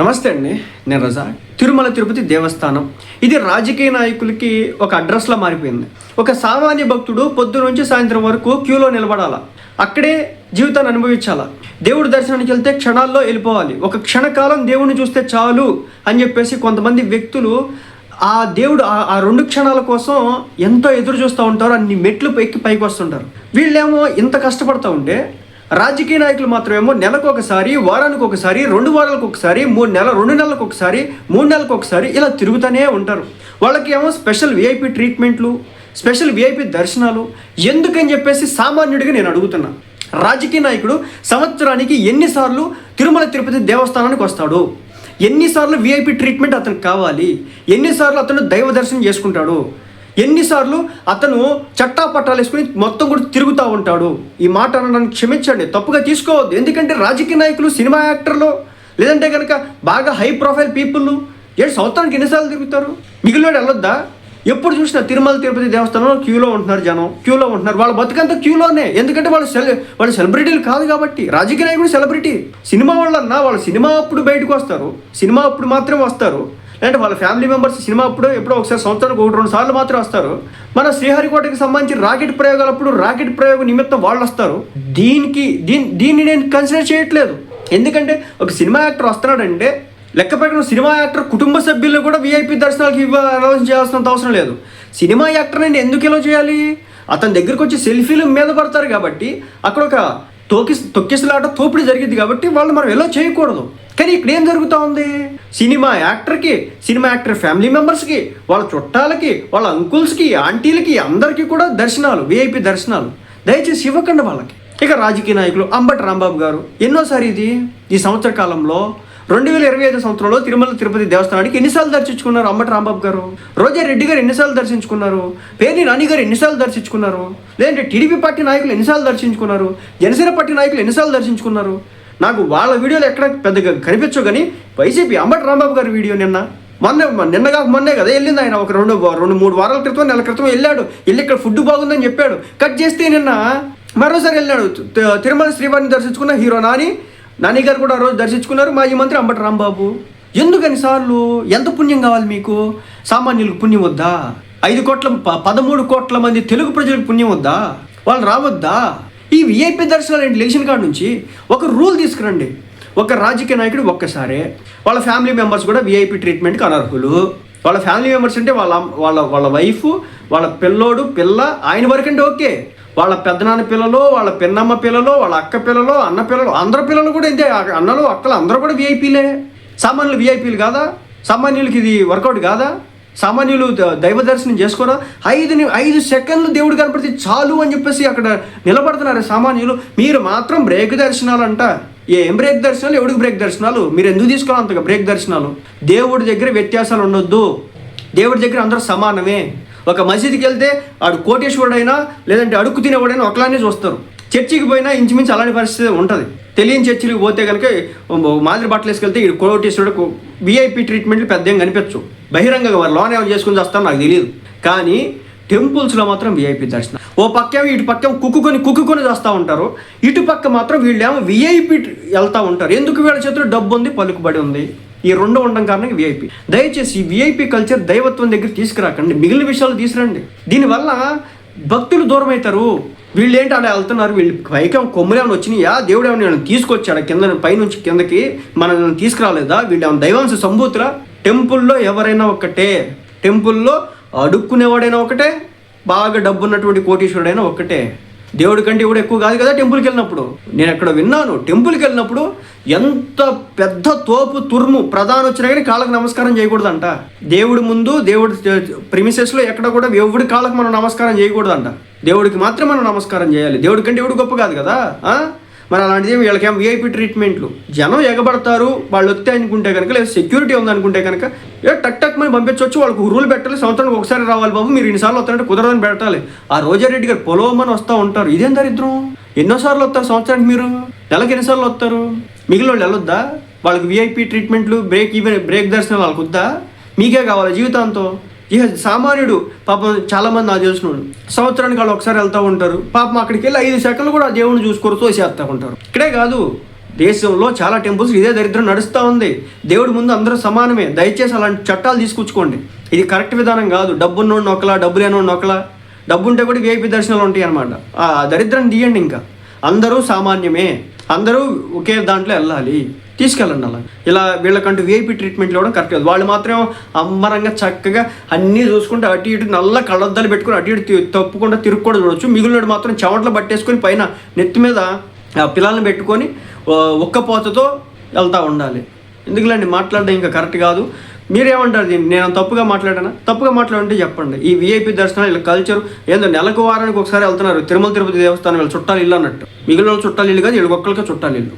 నమస్తే అండి నేను రజా. తిరుమల తిరుపతి దేవస్థానం. ఇది రాజకీయ నాయకులకి ఒక అడ్రస్లా మారిపోయింది. ఒక సామాన్య భక్తుడు పొద్దు నుంచి సాయంత్రం వరకు క్యూలో నిలబడాలా? అక్కడే జీవితాన్ని అనుభవించాలా? దేవుడి దర్శనానికి వెళ్తే క్షణాల్లో వెళ్ళిపోవాలి. ఒక క్షణకాలం దేవుడిని చూస్తే చాలు అని చెప్పేసి కొంతమంది వ్యక్తులు ఆ దేవుడు ఆ- రెండు క్షణాల కోసం ఎంతో ఎదురు చూస్తూ ఉంటారు. అన్ని మెట్లు ఎక్కి పైకి వస్తుంటారు. వీళ్ళేమో ఇంత కష్టపడతా ఉంటే రాజకీయ నాయకులు మాత్రమేమో నెలకు ఒకసారి వారానికి ఒకసారి రెండు వారాలకు ఒకసారి మూడు నెలల రెండు నెలలకు ఒకసారి మూడు నెలలకు ఒకసారి ఇలా తిరుగుతూనే ఉంటారు. వాళ్ళకి ఏమో స్పెషల్ విఐపి ట్రీట్మెంట్లు స్పెషల్ విఐపి దర్శనాలు ఎందుకని చెప్పేసి సామాన్యుడిగా నేను అడుగుతున్నా. రాజకీయ నాయకుడు సంవత్సరానికి ఎన్నిసార్లు తిరుమల తిరుపతి దేవస్థానానికి వస్తాడు? ఎన్నిసార్లు విఐపి ట్రీట్మెంట్ అతనికి కావాలి? ఎన్నిసార్లు అతను దైవ దర్శనం చేసుకుంటాడు? ఎన్నిసార్లు అతను చట్టా పట్టాలు వేసుకుని మొత్తం కూడా తిరుగుతూ ఉంటాడు. ఈ మాట నన్ను క్షమించండి. తప్పుగా తీసుకోవద్దు. ఎందుకంటే రాజకీయ నాయకులు సినిమా యాక్టర్లు లేదంటే కనుక బాగా హై ప్రొఫైల్ పీపుల్ ఏడు సంవత్సరానికి ఎన్నిసార్లు తిరుగుతారు? మిగిలినాడు వెళ్ళొద్దా? ఎప్పుడు చూసినా తిరుమల తిరుపతి దేవస్థానంలో క్యూలో ఉంటున్నారు జనం. క్యూలో ఉంటున్నారు. వాళ్ళ బతుకంతా క్యూలోనే. ఎందుకంటే వాళ్ళు సెల్ వాళ్ళు సెలబ్రిటీలు కాదు కాబట్టి. రాజకీయ నాయకుడు సెలబ్రిటీ. సినిమా వాళ్ళన్నా వాళ్ళు సినిమా అప్పుడు బయటకు వస్తారు. సినిమా అప్పుడు మాత్రమే వస్తారు. అంటే వాళ్ళ ఫ్యామిలీ మెంబర్స్ సినిమా అప్పుడు ఎప్పుడో ఒకసారి సంవత్సరానికి ఒకటి రెండు సార్లు మాత్రం వస్తారు. మన శ్రీహరికోటకి సంబంధించి రాకెట్ ప్రయోగాలప్పుడు రాకెట్ ప్రయోగం నిమిత్తం వాళ్ళు వస్తారు. దీనికి దీని దీన్ని నేను కన్సిడర్ చేయట్లేదు. ఎందుకంటే ఒక సినిమా యాక్టర్ వస్తున్నాడంటే లెక్క ప్రకారం సినిమా యాక్టర్ కుటుంబ సభ్యులను కూడా విఐపి దర్శనాలకు ఇవ్వ అనౌన్స్ చేయాల్సినంత అవసరం లేదు. సినిమా యాక్టర్ నేను ఎందుకు ఎలా చేయాలి? అతని దగ్గరికి వచ్చి సెల్ఫీలు మీద పడతారు కాబట్టి అక్కడ ఒక తోకి తొక్కిసలాట తోపిడి జరిగింది కాబట్టి వాళ్ళు మనం ఎలా చేయకూడదు? కానీ ఇక్కడ ఏం జరుగుతూ ఉంది? సినిమా యాక్టర్కి సినిమా యాక్టర్ ఫ్యామిలీ మెంబర్స్కి వాళ్ళ చుట్టాలకి వాళ్ళ అంకుల్స్కి ఆంటీలకి అందరికీ కూడా దర్శనాలు విఐపి దర్శనాలు. దయచేసి ఇవ్వకండి వాళ్ళకి. ఇక రాజకీయ నాయకులు అంబటి రాంబాబు గారు ఎన్నోసారి ఇది ఈ సంవత్సర కాలంలో రెండు వేల ఇరవై ఐదు సంవత్సరంలో తిరుమల తిరుపతి దేవస్థానానికి ఎన్నిసార్లు దర్శించుకున్నారు అంబటి రాంబాబు గారు? రోజా రెడ్డి గారు ఎన్నిసార్లు దర్శించుకున్నారు? పేర్ని నాని గారు ఎన్నిసార్లు దర్శించుకున్నారు? లేదంటే టీడీపీ పార్టీ నాయకులు ఎన్నిసార్లు దర్శించుకున్నారు? జనసేన పార్టీ నాయకులు ఎన్నిసార్లు దర్శించుకున్నారు? నాకు వాళ్ళ వీడియోలు ఎక్కడ పెద్దగా కనిపించవు కానీ వైసీపీ అంబటి రాంబాబు గారి వీడియో నిన్న మొన్న నిన్నగా మొన్నే కదా వెళ్ళింది ఆయన ఒక రెండు రెండు మూడు వారాల క్రితం నెల క్రితం వెళ్ళాడు. వెళ్ళి ఇక్కడ ఫుడ్ బాగుందని చెప్పాడు. కట్ చేస్తే నిన్న మరోసారి వెళ్ళాడు. తిరుమల శ్రీవారిని దర్శించుకున్న హీరో నాని నాని గారు కూడా ఆ రోజు దర్శించుకున్నారు. మాజీ మంత్రి అంబటి రాంబాబు. ఎందుకని సార్లు? ఎంత పుణ్యం కావాలి మీకు? సామాన్యులకు పుణ్యం వద్దా? ఐదు కోట్ల ప- పదమూడు కోట్ల మంది తెలుగు ప్రజలకు పుణ్యం వద్దా? వాళ్ళు రావద్దా? ఈ విఐపి దర్శనాలు ఏంటి? ఎలక్షన్ కార్డు నుంచి ఒక రూల్ తీసుకురండి. ఒక రాజకీయ నాయకుడు ఒక్కసారే వాళ్ళ ఫ్యామిలీ మెంబర్స్ కూడా విఐపి ట్రీట్మెంట్కి అనర్హులు. వాళ్ళ ఫ్యామిలీ మెంబర్స్ అంటే వాళ్ళ వాళ్ళ వాళ్ళ వైఫ్ వాళ్ళ పిల్లోడు పిల్ల ఆయన వరకంటే ఓకే. వాళ్ళ పెద్దనాన్న పిల్లలు వాళ్ళ పిన్నమ్మ పిల్లలు వాళ్ళ అక్క పిల్లలు అన్న పిల్లలు అందరు పిల్లలు కూడా ఇంతే. అన్నలు అక్కలు అందరూ కూడా విఐపీలే సామాన్యులు విఐపీలు కాదా? సామాన్యులకి ఇది వర్కౌట్ కాదా? సామాన్యులు దైవ దర్శనం చేసుకోరా? ఐదు ఐదు సెకండ్లు దేవుడు కనపడితే చాలు అని చెప్పేసి అక్కడ నిలబడుతున్నారు సామాన్యులు. మీరు మాత్రం బ్రేక్ దర్శనాలు అంట ఏం బ్రేక్ దర్శనాలు? ఎవడికి బ్రేక్ దర్శనాలు? మీరు ఎందుకు తీసుకోవాలి అంతగా బ్రేక్ దర్శనాలు? దేవుడి దగ్గర వ్యత్యాసాలు ఉండొద్దు. దేవుడి దగ్గర అందరూ సమానమే. ఒక మసీదుకి వెళ్తే ఆడు కోటేశ్వరుడైనా లేదంటే అడుక్కు తినేవాడైనా ఒకలానే చూస్తారు. చర్చికి పోయినా ఇంచుమించు అలాంటి పరిస్థితి ఉంటుంది. తెలియని చర్చికి పోతే కనుక మాదిరి బట్టలు వేసుకెళ్తే ఈ కోటేశ్వరుడు విఐపి ట్రీట్మెంట్లు పెద్ద ఏం కనిపించవు. బహిరంగంగా వారు లోన్ ఏమైనా చేసుకుని చేస్తారో నాకు తెలియదు. కానీ టెంపుల్స్లో మాత్రం విఐపి దర్శనం. ఓ పక్కేమో ఇటు పక్క కుక్కుకొని కుక్కుకొని చేస్తూ ఉంటారు. ఇటు పక్క మాత్రం వీళ్ళేమో విఐపి వెళ్తూ ఉంటారు. ఎందుకు వీళ్ళ చేతిలో డబ్బు ఉంది పలుకుబడి ఉంది? ఈ రెండు ఉండడం కారణంగా విఐపి దయచేసి ఈ విఐపి కల్చర్ దైవత్వం దగ్గర తీసుకురాకండి. మిగిలిన విషయాలు తీసుకురండి. దీనివల్ల భక్తులు దూరం అవుతారు వీళ్ళు ఏంటి అలా వెళ్తున్నారు? వీళ్ళు పైకి కొమ్ములు వచ్చినాయా? దేవుడు ఏమైనా వీళ్ళని తీసుకొచ్చాడా? కింద పైనుంచి కిందకి మనల్ని తీసుకురాలేదా? వీళ్ళు ఏమైనా దైవాంశ సంభూతురా టెంపుల్లో ఎవరైనా ఒకటే టెంపుల్లో అడుక్కునేవాడైనా ఒకటే బాగా డబ్బు ఉన్నటువంటి కోటీశ్వరుడైనా ఒకటే దేవుడి కంటే కూడా ఎక్కువ కాదు కదా టెంపుల్కి వెళ్ళినప్పుడు నేను ఎక్కడ విన్నాను టెంపుల్కి వెళ్ళినప్పుడు ఎంత పెద్ద తోపు తుర్ము ప్రధానం వచ్చినా కానీ కాళ్ళకు నమస్కారం చేయకూడదంట. దేవుడి ముందు దేవుడి ప్రిమిసెస్లో ఎక్కడ కూడా ఎవడి కాళ్ళకు మనం నమస్కారం చేయకూడదంట. దేవుడికి మాత్రం మనం నమస్కారం చేయాలి. దేవుడి కంటే ఎవడు గొప్ప కాదు కదా మరి అలాంటిది వీళ్ళకేం వీఐపీ ట్రీట్మెంట్లు జనం ఎగబడతారు వాళ్ళు వస్తే అనుకుంటే కనుక లేదా సెక్యూరిటీ ఉందనుకుంటే కనుక ఏ టక్ టక్ మని పంపించవచ్చు వాళ్ళకు రూల్ పెట్టాలి సంవత్సరానికి ఒకసారి రావాలి బాబు మీరు ఇన్నిసార్లు వస్తారంటే కుదరదని పెట్టాలి. ఆ రోజారెడ్డి గారు పొలవమని వస్తూ ఉంటారు. ఇదేం దరిద్రం? ఎన్నోసార్లు వస్తారు సంవత్సరానికి మీరు? నెలకి ఎన్నిసార్లు వస్తారు? మిగిలిన వాళ్ళు వెళ్ళొద్దా? వాళ్ళకి వీఐపీ ట్రీట్మెంట్లు బ్రేక్ ఈవెన్ బ్రేక్ దర్శనం వాళ్ళకు వద్దా మీకే కావాలి జీవితాంతం. ఇక సామాన్యుడు పాపం చాలా మంది నాకు తెలిసినోడు సంవత్సరానికి వాళ్ళు ఒకసారి వెళ్తూ ఉంటారు. పాపం అక్కడికి వెళ్ళి ఐదు సెకండ్లు కూడా దేవుని దేవుడిని తోసేస్తూ ఉంటారు. ఇక్కడే కాదు దేశంలో చాలా టెంపుల్స్ ఇదే దరిద్రం నడుస్తూ ఉంది. దేవుడి ముందు అందరూ సమానమే. దయచేసి అలాంటి చట్టాలు తీసుకొచ్చుకోండి. ఇది కరెక్ట్ విధానం కాదు. డబ్బున్నోడు నొక్కలా డబ్బు లేనోడు నొక్కలా. డబ్బు ఉంటే కూడా విఐపి దర్శనాలు ఉంటాయి అనమాట ఆ దరిద్రం తీయండి ఇంకా. అందరూ సామాన్యమే. అందరూ ఒకే దాంట్లో వెళ్ళాలి. తీసుకెళ్ళండి అలా. ఇలా వీళ్ళకంటూ వీఐపీ ట్రీట్మెంట్లు ఇవ్వడం కరెక్ట్ కాదు. వాళ్ళు మాత్రం అంబరంగా చక్కగా అన్నీ చూసుకుంటే అటు ఇటు నల్ల కళ్ళద్దాలు పెట్టుకుని అటు ఇటు తప్పకుండా తిరుగు కూడా చూడొచ్చు. మిగిలినోడు మాత్రం చెమటలు పట్టేసుకొని పైన నెత్తి మీద ఆ పిల్లల్ని పెట్టుకొని ఒక్క పోతతో వెళ్తూ ఉండాలి. ఎందుకులేండి? మాట్లాడడం ఇంకా కరెక్ట్ కాదు. మీరేమంటారు దీన్ని? నేను తప్పుగా మాట్లాడానా? తప్పుగా మాట్లాడుంటే చెప్పండి. ఈ వీఐపీ దర్శనాలు ఇలా కల్చర్ ఏందో నెలకు వారానికి ఒకసారి వెళ్తున్నారు. తిరుమల తిరుపతి దేవస్థానం వీళ్ళు చుట్టాలు ఇల్లు అన్నట్టు. మిగిలిన చుట్టాలు ఇల్లు కాదు వీళ్ళకి ఒక్కరికి చుట్టాలు ఇల్లు.